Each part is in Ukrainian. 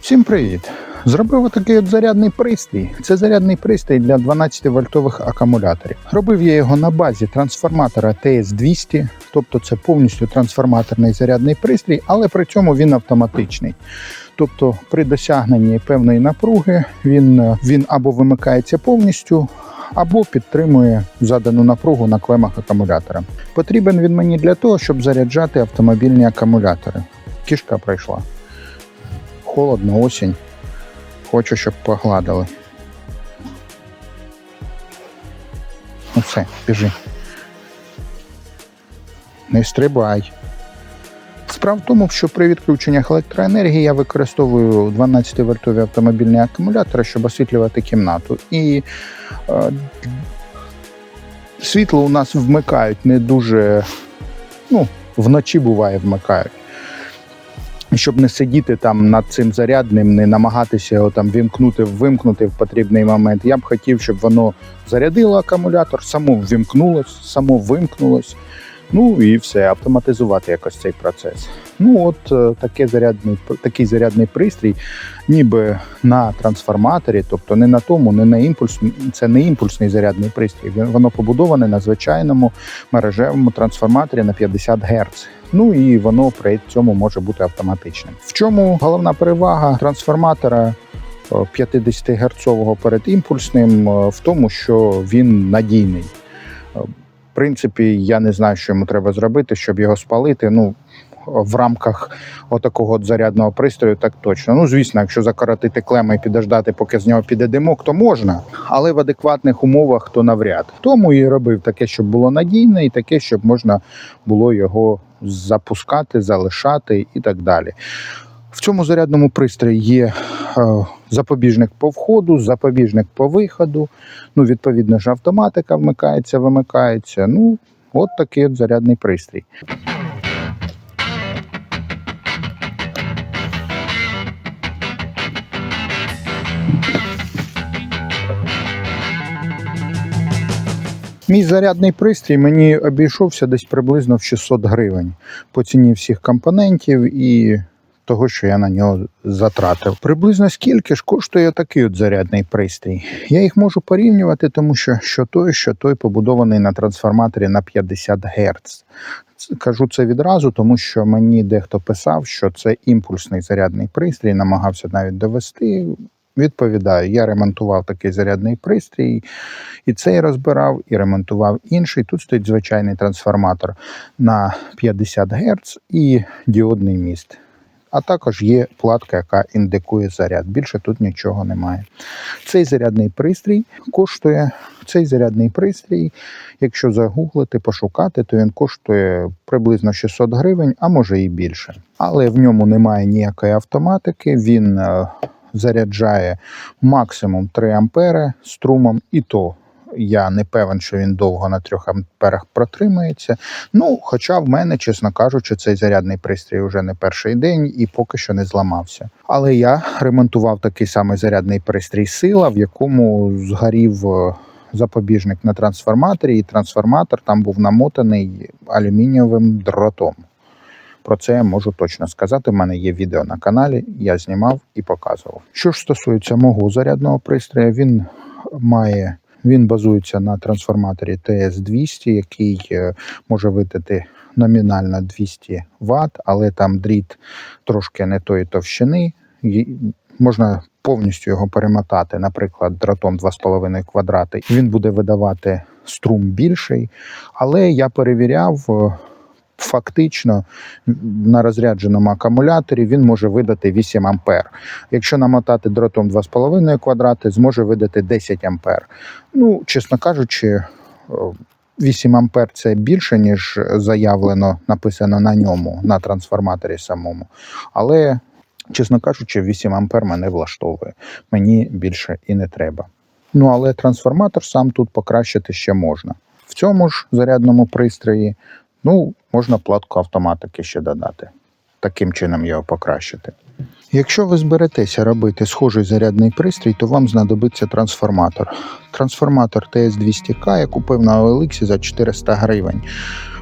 Всім привіт! Зробив отакий от зарядний пристрій. Це зарядний пристрій для 12-вольтових акумуляторів. Робив я його на базі трансформатора TS200, тобто це повністю трансформаторний зарядний пристрій, але при цьому він автоматичний. Тобто при досягненні певної напруги він, він або вимикається повністю, або підтримує задану напругу на клемах акумулятора. Потрібен він мені для того, щоб заряджати автомобільні акумулятори. Кішка пройшла холодно, осінь. Хочу, щоб погладили. Ну все, біжи. Не стрибай. Справа в тому, що при відключеннях електроенергії я використовую 12-вольтові автомобільні акумулятори, щоб освітлювати кімнату. І е, світло у нас вмикають не дуже. Ну, вночі буває вмикають щоб не сидіти там над цим зарядним, не намагатися його там вімкнути, вимкнути в потрібний момент. Я б хотів, щоб воно зарядило акумулятор, само ввімкнулось, само вимкнулось. Ну і все, автоматизувати якось цей процес. Ну от е, таке зарядний, такий зарядний пристрій, ніби на трансформаторі, тобто не на тому, не на імпульс, це не імпульсний зарядний пристрій. Воно побудоване на звичайному мережевому трансформаторі на 50 Гц. Ну і воно при цьому може бути автоматичним. В чому головна перевага трансформатора? 50 герцового перед імпульсним е, в тому, що він надійний. Принципі, я не знаю, що йому треба зробити, щоб його спалити. Ну, в рамках отакого от зарядного пристрою, так точно. Ну, звісно, якщо закоротити клеми і підождати, поки з нього піде димок, то можна, але в адекватних умовах то навряд. Тому і робив таке, щоб було надійне, і таке, щоб можна було його запускати, залишати і так далі. В цьому зарядному пристрої є е, запобіжник по входу, запобіжник по виходу. Ну, відповідно ж, автоматика вмикається, вимикається. Ну, от такий от зарядний пристрій. Мій зарядний пристрій мені обійшовся десь приблизно в 600 гривень по ціні всіх компонентів і того, що я на нього затратив. Приблизно скільки ж коштує такий от зарядний пристрій? Я їх можу порівнювати, тому що що той, що той побудований на трансформаторі на 50 Гц. Кажу це відразу, тому що мені дехто писав, що це імпульсний зарядний пристрій, намагався навіть довести. Відповідаю, я ремонтував такий зарядний пристрій, і цей розбирав, і ремонтував інший. Тут стоїть звичайний трансформатор на 50 Гц і діодний міст. А також є платка, яка індикує заряд. Більше тут нічого немає. Цей зарядний пристрій коштує. Цей зарядний пристрій, якщо загуглити, пошукати, то він коштує приблизно 600 гривень, а може і більше. Але в ньому немає ніякої автоматики. Він е, заряджає максимум 3 ампери струмом, і то я не певен, що він довго на 3 амперах протримається. Ну, хоча в мене, чесно кажучи, цей зарядний пристрій вже не перший день і поки що не зламався. Але я ремонтував такий самий зарядний пристрій сила, в якому згорів. е, Запобіжник на трансформаторі, і трансформатор там був намотаний алюмінієвим дротом. Про це я можу точно сказати. У мене є відео на каналі, я знімав і показував. Що ж стосується мого зарядного пристрою, він має. Він базується на трансформаторі ТС-200, який е, може видати номінально 200 Вт, але там дріт трошки не тої товщини. Можна повністю його перемотати, наприклад, дротом 2,5 квадрати. Він буде видавати струм більший. Але я перевіряв, е, фактично на розрядженому акумуляторі він може видати 8 ампер. Якщо намотати дротом 2,5 квадрати, зможе видати 10 ампер. Ну, чесно кажучи, 8 ампер це більше, ніж заявлено, написано на ньому, на трансформаторі самому. Але, чесно кажучи, 8 ампер мене влаштовує. Мені більше і не треба. Ну, але трансформатор сам тут покращити ще можна. В цьому ж зарядному пристрої Ну, можна платку автоматики ще додати. Таким чином його покращити. Якщо ви зберетеся робити схожий зарядний пристрій, то вам знадобиться трансформатор. Трансформатор TS200K я купив на OLX за 400 гривень.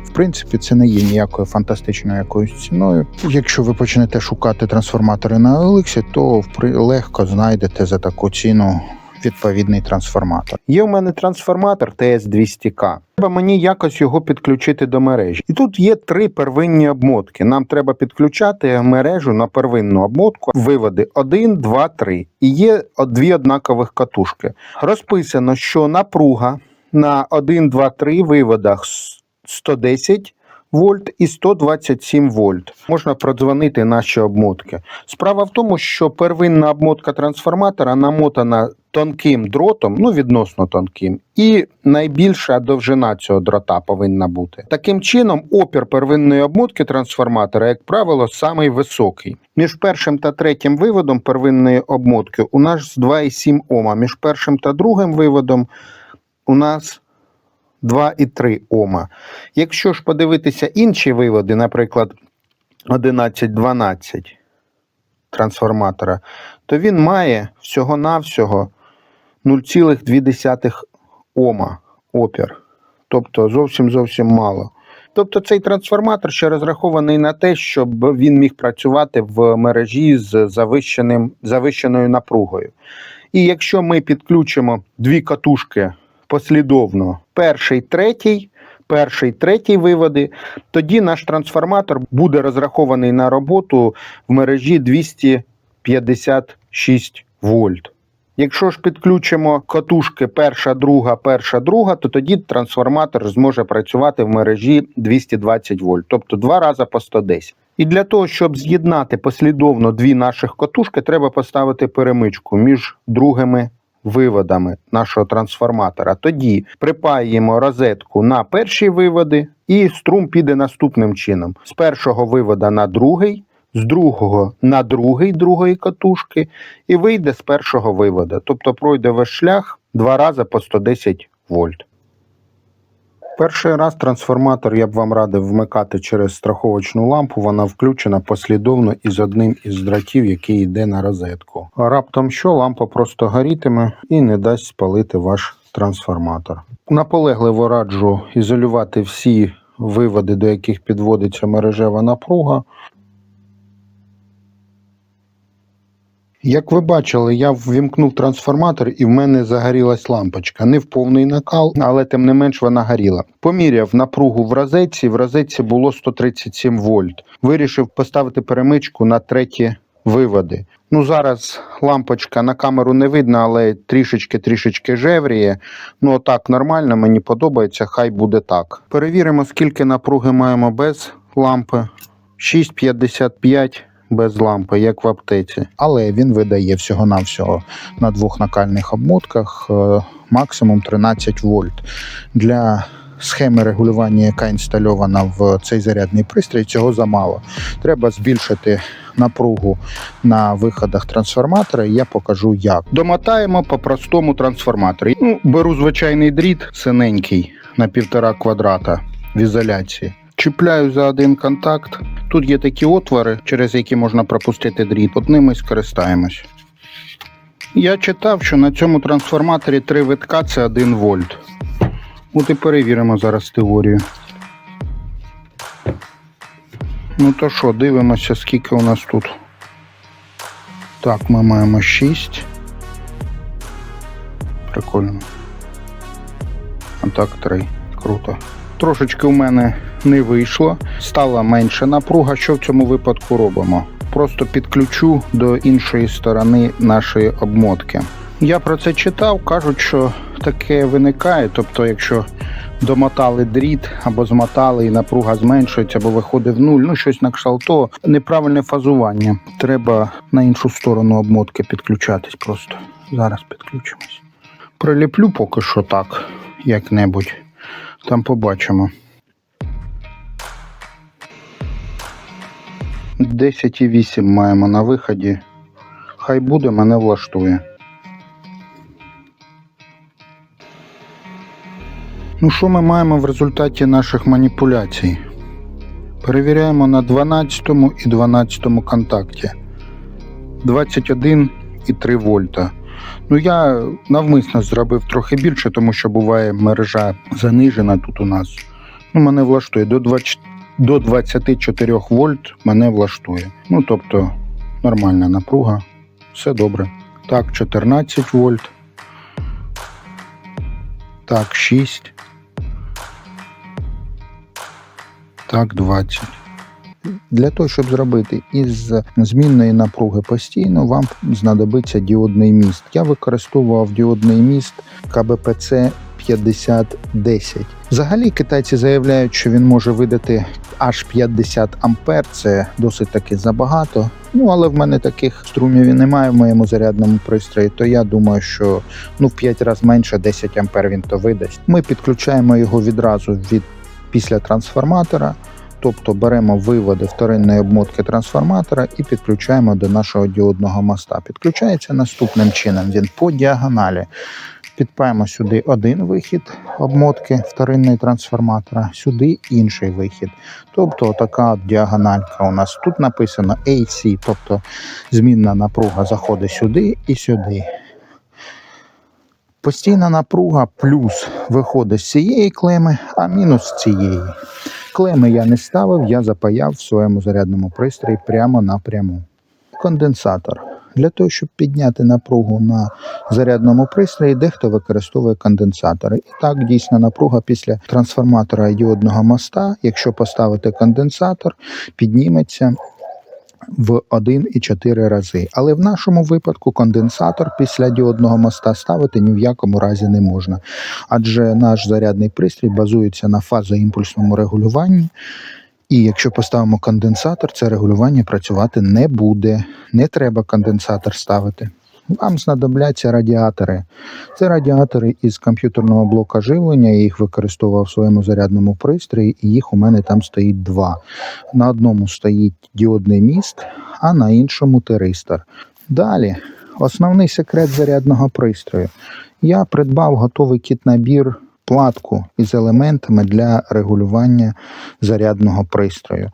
В принципі, це не є ніякою фантастичною якоюсь ціною. Якщо ви почнете шукати трансформатори на OLX, то легко знайдете за таку ціну відповідний трансформатор. Є в мене трансформатор TS200K. Треба мені якось його підключити до мережі. І тут є три первинні обмотки. Нам треба підключати мережу на первинну обмотку. Виводи 1, 2, 3. І є дві однакових катушки. Розписано, що напруга на 1, 2, 3 виводах 110 вольт і 127 вольт. Можна продзвонити наші обмотки. Справа в тому, що первинна обмотка трансформатора намотана тонким дротом, ну відносно тонким, і найбільша довжина цього дрота повинна бути. Таким чином, опір первинної обмотки трансформатора, як правило, самий високий. Між першим та третім виводом первинної обмотки у нас 2,7 Ома. Між першим та другим виводом у нас 2,3 Ома. Якщо ж подивитися інші виводи, наприклад, 11-12 трансформатора, то він має всього-навсього 0,2 Ома опір. Тобто зовсім зовсім мало. Тобто цей трансформатор ще розрахований на те, щоб він міг працювати в мережі з завищеним, завищеною напругою. І якщо ми підключимо дві катушки послідовно, перший, третій, перший, третій виводи, тоді наш трансформатор буде розрахований на роботу в мережі 256 вольт. Якщо ж підключимо катушки перша, друга, перша, друга, то тоді трансформатор зможе працювати в мережі 220 вольт, тобто два рази по 110. І для того, щоб з'єднати послідовно дві наших катушки, треба поставити перемичку між другими виводами нашого трансформатора. Тоді припаємо розетку на перші виводи, і струм піде наступним чином: з першого вивода на другий, з другого на другий другої катушки, і вийде з першого вивода. Тобто пройде весь шлях два рази по 110 вольт. Перший раз трансформатор я б вам радив вмикати через страховочну лампу. Вона включена послідовно із одним із дротів, який йде на розетку. А раптом що лампа просто горітиме і не дасть спалити ваш трансформатор. Наполегливо раджу ізолювати всі виводи, до яких підводиться мережева напруга. Як ви бачили, я ввімкнув трансформатор і в мене загорілась лампочка. Не в повний накал, але тим не менш вона горіла. Поміряв напругу в розетці, в розетці було 137 вольт. Вирішив поставити перемичку на треті виводи. Ну зараз лампочка на камеру не видно, але трішечки-трішечки жевріє. Ну отак нормально, мені подобається, хай буде так. Перевіримо, скільки напруги маємо без лампи. 6,55 без лампи, як в аптеці. Але він видає всього-навсього на двох накальних обмотках е, максимум 13 вольт. Для схеми регулювання, яка інстальована в цей зарядний пристрій, цього замало. Треба збільшити напругу на виходах трансформатора, я покажу як. Домотаємо по простому трансформатору. Ну, беру звичайний дріт синенький на півтора квадрата в ізоляції. Чіпляю за один контакт. Тут є такі отвори, через які можна пропустити дріт. І скористаємось. Я читав, що на цьому трансформаторі три витка це 1 вольт. От і перевіримо зараз теорію. Ну то що, дивимося, скільки у нас тут. Так, ми маємо 6. Прикольно. А так 3. Круто. Трошечки у мене не вийшло, стала менша напруга. Що в цьому випадку робимо? Просто підключу до іншої сторони нашої обмотки. Я про це читав, кажуть, що таке виникає. Тобто, якщо домотали дріт або змотали і напруга зменшується, або виходить в нуль, ну щось на кшталт того, неправильне фазування. Треба на іншу сторону обмотки підключатись просто. Зараз підключимось. Приліплю поки що так, як-небудь. Там побачимо. 10,8 маємо на виході. Хай буде, мене влаштує. Ну, що ми маємо в результаті наших маніпуляцій? Перевіряємо на 12 і 12 контакті. 21,3 вольта. Ну, я навмисно зробив трохи більше, тому що буває мережа занижена тут у нас. Ну, мене влаштує до 20, до 24 вольт мене влаштує. Ну, тобто, нормальна напруга, все добре. Так, 14 вольт. Так, 6. Так, 20. Для того, щоб зробити із змінної напруги постійно, вам знадобиться діодний міст. Я використовував діодний міст КБПЦ 5010. Взагалі китайці заявляють, що він може видати аж 50 ампер. Це досить таки забагато. Ну, але в мене таких струмів і немає в моєму зарядному пристрої, то я думаю, що ну, в 5 разів менше 10 ампер він то видасть. Ми підключаємо його відразу від після трансформатора. Тобто беремо виводи вторинної обмотки трансформатора і підключаємо до нашого діодного моста. Підключається наступним чином: він по діагоналі. Підпаємо сюди один вихід обмотки вторинної трансформатора, сюди інший вихід. Тобто така діагональка у нас тут написано AC, тобто змінна напруга заходить сюди і сюди. Постійна напруга плюс виходить з цієї клеми, а мінус з цієї. Клеми я не ставив, я запаяв в своєму зарядному пристрої прямо напряму. Конденсатор. Для того, щоб підняти напругу на зарядному пристрої, дехто використовує конденсатори. І так, дійсно, напруга після трансформатора діодного моста, якщо поставити конденсатор, підніметься в 1,4 рази. Але в нашому випадку конденсатор після діодного моста ставити ні в якому разі не можна. Адже наш зарядний пристрій базується на фазоімпульсному регулюванні. І якщо поставимо конденсатор, це регулювання працювати не буде. Не треба конденсатор ставити. Вам знадобляться радіатори. Це радіатори із комп'ютерного блока живлення. Я їх використовував в своєму зарядному пристрої, і їх у мене там стоїть два. На одному стоїть діодний міст, а на іншому теристор. Далі, основний секрет зарядного пристрою. Я придбав готовий кіт-набір платку із елементами для регулювання зарядного пристрою.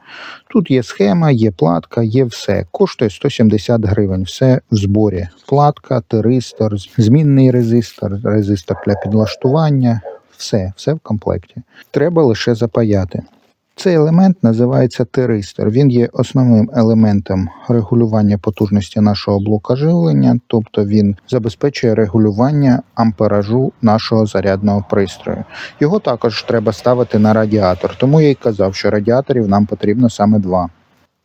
Тут є схема, є платка, є все. Коштує 170 гривень. Все в зборі. Платка, теристор, змінний резистор, резистор для підлаштування. Все, все в комплекті. Треба лише запаяти. Цей елемент називається теристор. Він є основним елементом регулювання потужності нашого блока живлення, тобто він забезпечує регулювання амперажу нашого зарядного пристрою. Його також треба ставити на радіатор, тому я й казав, що радіаторів нам потрібно саме два.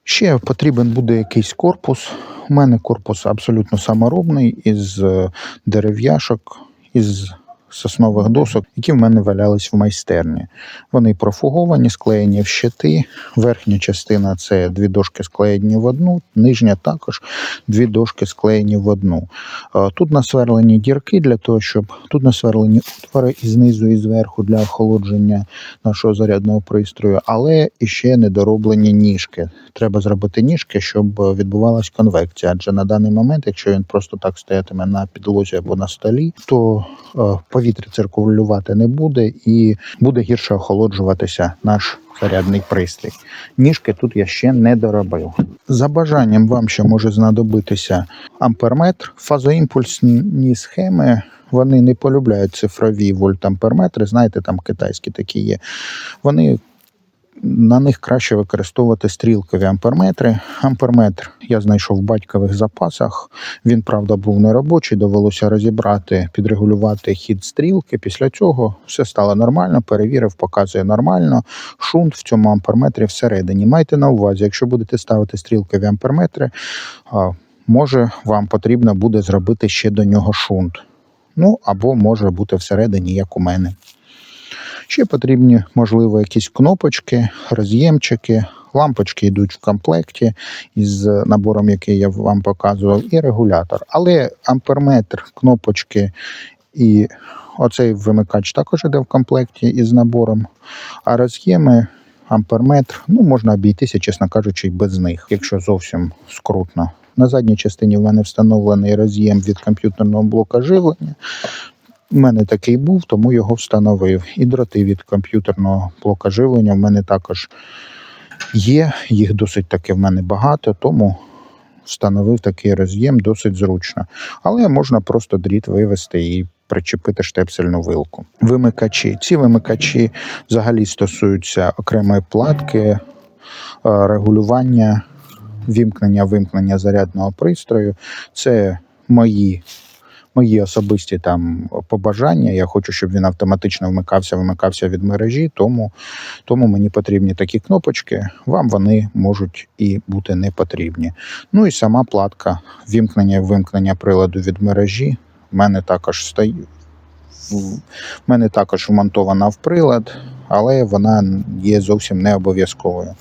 Ще потрібен буде якийсь корпус. У мене корпус абсолютно саморобний із дерев'яшок, із соснових досок, які в мене валялись в майстерні. Вони профуговані, склеєні в щити. Верхня частина це дві дошки склеєні в одну, нижня також дві дошки склеєні в одну. Е, Тут насверлені дірки для того, щоб тут насверлені отвори і знизу і зверху для охолодження нашого зарядного пристрою, але іще недороблені ніжки. Треба зробити ніжки, щоб відбувалась конвекція. Адже на даний момент, якщо він просто так стоятиме на підлозі або на столі, то е, повітря циркулювати не буде і буде гірше охолоджуватися наш зарядний пристрій. Ніжки тут я ще не доробив. За бажанням вам ще може знадобитися амперметр, фазоімпульсні схеми. Вони не полюбляють цифрові вольтамперметри, знаєте, там китайські такі є. Вони на них краще використовувати стрілкові амперметри. Амперметр я знайшов в батькових запасах. Він, правда, був не робочий, довелося розібрати, підрегулювати хід стрілки. Після цього все стало нормально, перевірив, показує нормально. Шунт в цьому амперметрі всередині. Майте на увазі, якщо будете ставити стрілкові амперметри, може вам потрібно буде зробити ще до нього шунт. Ну або може бути всередині, як у мене. Ще потрібні, можливо, якісь кнопочки, роз'ємчики. Лампочки йдуть в комплекті із набором, який я вам показував, і регулятор. Але амперметр, кнопочки і оцей вимикач також йде в комплекті із набором. А роз'єми, амперметр, ну можна обійтися, чесно кажучи, без них, якщо зовсім скрутно. На задній частині в мене встановлений роз'єм від комп'ютерного блока живлення. У мене такий був, тому його встановив. І дроти від комп'ютерного блока живлення в мене також є. Їх досить таки в мене багато, тому встановив такий роз'єм досить зручно. Але можна просто дріт вивести і причепити штепсельну вилку. Вимикачі. Ці вимикачі взагалі стосуються окремої платки, е, регулювання, вімкнення, вимкнення зарядного пристрою. Це мої. Мої особисті там побажання. Я хочу, щоб він автоматично вмикався, вимикався від мережі, тому, тому мені потрібні такі кнопочки. Вам вони можуть і бути не потрібні. Ну і сама платка вімкнення вимкнення приладу від мережі. В мене також стоїть. В мене також вмонтована в прилад, але вона є зовсім не обов'язковою.